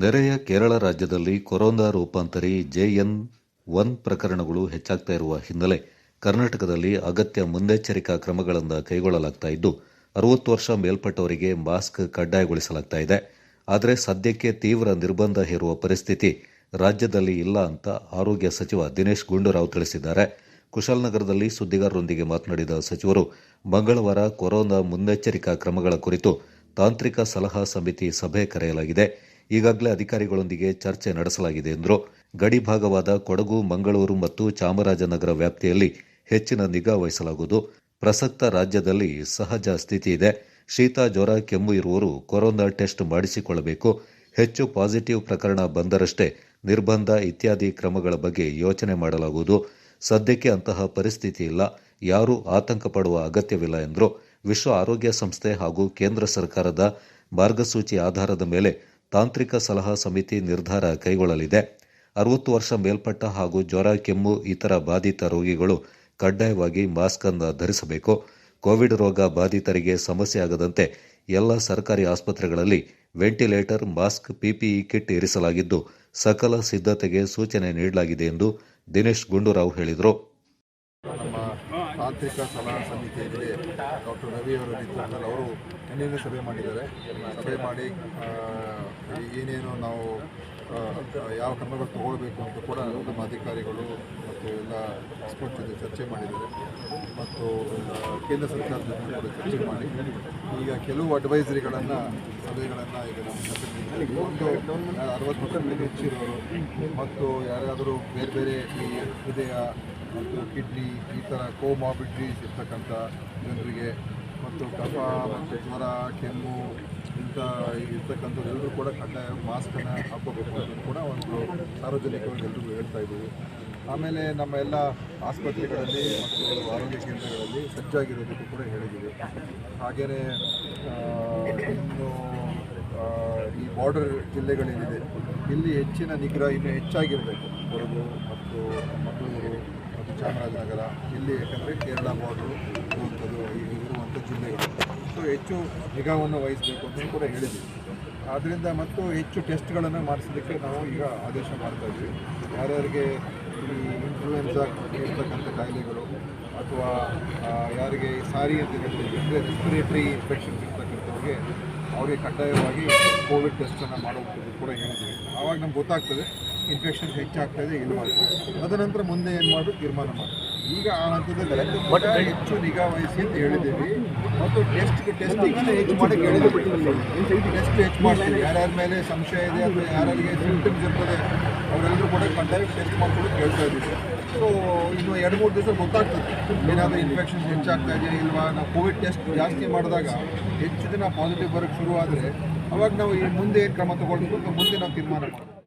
ನೆರೆಯ ಕೇರಳ ರಾಜ್ಯದಲ್ಲಿ corona ರೂಪಾಂತರಿ JN one ಪ್ರಕರಣಗಳು ಹೆಚ್ಚಾಗ್ತಾ ಇರುವ ಹಿನ್ನೆಲೆ ಕರ್ನಾಟಕದಲ್ಲಿ ಅಗತ್ಯ ಮುನ್ನೆಚ್ಚರಿಕಾ ಕ್ರಮಗಳನ್ನು ಕೈಗೊಳ್ಳಲಾಗ್ತಾ ಇದ್ದು, ಅರವತ್ತು ವರ್ಷ ಮೇಲ್ಪಟ್ಟವರಿಗೆ ಮಾಸ್ಕ್ ಕಡ್ಡಾಯಗೊಳಿಸಲಾಗ್ತಾ ಇದೆ. ಆದರೆ ಸದ್ಯಕ್ಕೆ ತೀವ್ರ ನಿರ್ಬಂಧ ಹೇರುವ ಪರಿಸ್ಥಿತಿ ರಾಜ್ಯದಲ್ಲಿ ಇಲ್ಲ ಅಂತ ಆರೋಗ್ಯ ಸಚಿವ ದಿನೇಶ್ ಗುಂಡೂರಾವ್ ತಿಳಿಸಿದ್ದಾರೆ. ಕುಶಾಲನಗರದಲ್ಲಿ ಸುದ್ದಿಗಾರರೊಂದಿಗೆ ಮಾತನಾಡಿದ ಸಚಿವರು, ಮಂಗಳವಾರ ಕೊರೋನಾ ಮುನ್ನೆಚ್ಚರಿಕಾ ಕ್ರಮಗಳ ಕುರಿತು ತಾಂತ್ರಿಕ ಸಲಹಾ ಸಮಿತಿ ಸಭೆ ಕರೆಯಲಾಗಿದೆ. ಈಗಾಗಲೇ ಅಧಿಕಾರಿಗಳೊಂದಿಗೆ ಚರ್ಚೆ ನಡೆಸಲಾಗಿದೆ ಎಂದರು. ಗಡಿ ಭಾಗವಾದ ಕೊಡಗು, ಮಂಗಳೂರು ಮತ್ತು ಚಾಮರಾಜನಗರ ವ್ಯಾಪ್ತಿಯಲ್ಲಿ ಹೆಚ್ಚಿನ ನಿಗಾ ವಹಿಸಲಾಗುವುದು. ಪ್ರಸಕ್ತ ರಾಜ್ಯದಲ್ಲಿ ಸಹಜ ಸ್ಥಿತಿ ಇದೆ. ಶೀತ, ಜ್ವರ, ಕೆಮ್ಮು ಇರುವವರು ಕೊರೋನಾ ಟೆಸ್ಟ್ ಮಾಡಿಸಿಕೊಳ್ಳಬೇಕು. ಹೆಚ್ಚು ಪಾಸಿಟಿವ್ ಪ್ರಕರಣ ಬಂದರಷ್ಟೇ ನಿರ್ಬಂಧ ಇತ್ಯಾದಿ ಕ್ರಮಗಳ ಬಗ್ಗೆ ಯೋಚನೆ ಮಾಡಲಾಗುವುದು. ಸದ್ಯಕ್ಕೆ ಅಂತಹ ಪರಿಸ್ಥಿತಿ ಇಲ್ಲ. ಯಾರೂ ಆತಂಕ ಪಡುವ ಅಗತ್ಯವಿಲ್ಲ ಎಂದರು. ವಿಶ್ವ ಆರೋಗ್ಯ ಸಂಸ್ಥೆ ಹಾಗೂ ಕೇಂದ್ರ ಸರ್ಕಾರದ ಮಾರ್ಗಸೂಚಿ ಆಧಾರದ ಮೇಲೆ ತಾಂತ್ರಿಕ ಸಲಹಾ ಸಮಿತಿ ನಿರ್ಧಾರ ಕೈಗೊಳ್ಳಲಿದೆ. ಅರವತ್ತು ವರ್ಷ ಮೇಲ್ಪಟ್ಟ ಹಾಗೂ ಜ್ವರ, ಕೆಮ್ಮು, ಇತರ ಬಾಧಿತ ರೋಗಿಗಳು ಕಡ್ಡಾಯವಾಗಿ ಮಾಸ್ಕ್ ಅನ್ನು ಧರಿಸಬೇಕು. ಕೋವಿಡ್ ರೋಗ ಬಾಧಿತರಿಗೆ ಸಮಸ್ಯೆ ಆಗದಂತೆ ಎಲ್ಲ ಸರ್ಕಾರಿ ಆಸ್ಪತ್ರೆಗಳಲ್ಲಿ ವೆಂಟಿಲೇಟರ್, ಮಾಸ್ಕ್, ಪಿಪಿಇ ಕಿಟ್ ಇರಿಸಲಾಗಿದ್ದು, ಸಕಲ ಸಿದ್ಧತೆಗೆ ಸೂಚನೆ ನೀಡಲಾಗಿದೆ ಎಂದು ದಿನೇಶ್ ಗುಂಡೂರಾವ್ ಹೇಳಿದರು. ತಾಂತ್ರಿಕ ಸಲಹಾ ಸಮಿತಿ ಡಾಕ್ಟರ್ ರವಿ ಅವರ ನೇತೃತ್ವದಲ್ಲಿ ಅವರು ನಿನ್ನೆ ಸಭೆ ಮಾಡಿದ್ದಾರೆ. ಸಭೆ ಮಾಡಿ ಏನೇನು ನಾವು ಯಾವ ಕ್ರಮಗಳು ತಗೊಳ್ಬೇಕು ಅಂತ ಕೂಡ ನಮ್ಮ ಅಧಿಕಾರಿಗಳು ಮತ್ತು ಎಲ್ಲ ಎಕ್ಸ್ಪರ್ಟ್ ಜೊತೆ ಚರ್ಚೆ ಮಾಡಿದ್ದಾರೆ. ಮತ್ತು ಕೇಂದ್ರ ಸರ್ಕಾರದ ಜೊತೆ ಕೂಡ ಚರ್ಚೆ ಮಾಡಿ. ಈಗ ಕೆಲವು ಅಡ್ವೈಸರಿಗಳನ್ನು, ಸಭೆಗಳನ್ನು ಈಗ ನಮ್ಮ ಒಂದು ಅರವತ್ತು ವರ್ಷಕ್ಕೆ ಹೆಚ್ಚಿರೋರು ಮತ್ತು ಯಾರಾದರೂ ಬೇರೆ ಬೇರೆ ಈ ಹೃದಯ ಮತ್ತು ಕಿಡ್ನಿ, ಈ ಥರ ಕೋಮಾಬಿಡ್ರೀಸ್ ಇರ್ತಕ್ಕಂಥ ಜನರಿಗೆ ಮತ್ತು ಕಫ ಮತ್ತು ಜ್ವರ, ಕೆಮ್ಮು ಇಂಥ ಇರ್ತಕ್ಕಂಥದ್ದು ಎಲ್ಲರೂ ಕೂಡ ಕಡ್ಡಾಯ ಮಾಸ್ಕನ್ನು ಹಾಕೋಬೇಕು ಅಂತ ಕೂಡ ಒಂದು ಸಾರ್ವಜನಿಕವಾಗಿ ಎಲ್ಲರಿಗೂ ಹೇಳ್ತಾ ಇದ್ದೀವಿ. ಆಮೇಲೆ ನಮ್ಮ ಎಲ್ಲ ಆಸ್ಪತ್ರೆಗಳಲ್ಲಿ ಮತ್ತು ಆರೋಗ್ಯ ಕೇಂದ್ರಗಳಲ್ಲಿ ಸಜ್ಜಾಗಿರೋದಕ್ಕೂ ಕೂಡ ಹೇಳಿದ್ದೀವಿ. ಹಾಗೆಯೇ ಇನ್ನು ಈ ಬಾರ್ಡರ್ ಜಿಲ್ಲೆಗಳೇನಿದೆ, ಇಲ್ಲಿ ಹೆಚ್ಚಿನ ನಿಗ್ರಹ ಇನ್ನೂ ಹೆಚ್ಚಾಗಿರಬೇಕು. ಕೊಡಗು ಮತ್ತು ಮಂಗಳೂರು ಚಾಮರಾಜನಗರ ಇಲ್ಲಿ ಯಾಕಂದರೆ ಕೇರಳ ಬಾರ್ಡ್ರು ಇರುವಂಥದ್ದು ಇರುವಂಥ ಜಿಲ್ಲೆಗಳು ಸೊ ಹೆಚ್ಚು ನಿಗಾವನ್ನು ವಹಿಸಬೇಕು ಅಂತ ಕೂಡ ಹೇಳಿದ್ವಿ. ಆದ್ದರಿಂದ ಮತ್ತು ಹೆಚ್ಚು ಟೆಸ್ಟ್ಗಳನ್ನು ಮಾಡಿಸೋದಕ್ಕೆ ನಾವು ಈಗ ಆದೇಶ ಮಾಡ್ತಾ ಇದ್ವಿ. ಯಾರ್ಯಾರಿಗೆ ಈ ಇನ್ಫ್ಲೂಯೆನ್ಸಾ ಇರ್ತಕ್ಕಂಥ ಕಾಯಿಲೆಗಳು ಅಥವಾ ಯಾರಿಗೆ ಸಾರಿ ಅಂತ ಅಂದರೆ ರೆಸ್ಪಿರೇಟರಿ ಇನ್ಫೆಕ್ಷನ್ಸ್ ಇರ್ತಕ್ಕಂಥವ್ರಿಗೆ ಅವರಿಗೆ ಕಡ್ಡಾಯವಾಗಿ ಕೋವಿಡ್ ಟೆಸ್ಟನ್ನು ಮಾಡೋದು ಕೂಡ ಹೇಳಿದ್ವಿ. ಆವಾಗ ನಮ್ಗೆ ಗೊತ್ತಾಗ್ತದೆ ಇನ್ಫೆಕ್ಷನ್ಸ್ ಹೆಚ್ಚಾಗ್ತಾ ಇದೆ ಅದನಂತರ ತದನಂತರ ಮುಂದೆ ಏನು ಮಾಡೋದು ತೀರ್ಮಾನ ಮಾಡಿ ಈಗ ಆ ಹಂತದಲ್ಲಿ ಬಟ್ ಹೆಚ್ಚು ನಿಗಾ ವಹಿಸಿ ಅಂತ ಹೇಳಿದ್ದೀವಿ. ಮತ್ತು ಟೆಸ್ಟ್ ಟೆಸ್ಟಿಂಗನ್ನು ಹೆಚ್ಚು ಮಾಡಕ್ಕೆ ಹೇಳಿದ್ದೀವಿ ಟೆಸ್ಟ್ ಹೆಚ್ಚು ಮಾಡ್ತೀವಿ. ಯಾರ್ಯಾರ ಮೇಲೆ ಸಂಶಯ ಇದೆ ಅಥವಾ ಯಾರಿಗೆ ಸಿಂಪ್ಟಮ್ಸ್ ಇರ್ತದೆ ಅವರೆಲ್ಲರೂ ಕೂಡ ಕಡ್ಡಾಯ ಟೆಸ್ಟ್ ಮಾಡ್ಕೊಂಡು ಕೇಳ್ತಾ ಇದ್ದೀವಿ. ಸೊ ಇನ್ನು ಎರಡು ಮೂರು ದಿವಸ ಗೊತ್ತಾಗ್ತದೆ. ಏನಾದರೂ ಇನ್ಫೆಕ್ಷನ್ ಹೆಚ್ಚಾಗ್ತಾ ಇದೆಯಾ ಇಲ್ವಾ? ನಾವು ಕೋವಿಡ್ ಟೆಸ್ಟ್ ಜಾಸ್ತಿ ಮಾಡಿದಾಗ ಹೆಚ್ಚು ದಿನ ಪಾಸಿಟಿವ್ ಬರೋಕ್ಕೆ ಶುರು ಆದರೆ ಅವಾಗ ನಾವು ಈ ಮುಂದೆ ಏನು ಕ್ರಮ ತಗೊಳ್ಬೇಕು ಮುಂದೆ ನಾವು ತೀರ್ಮಾನ ಮಾಡ್ತೀವಿ.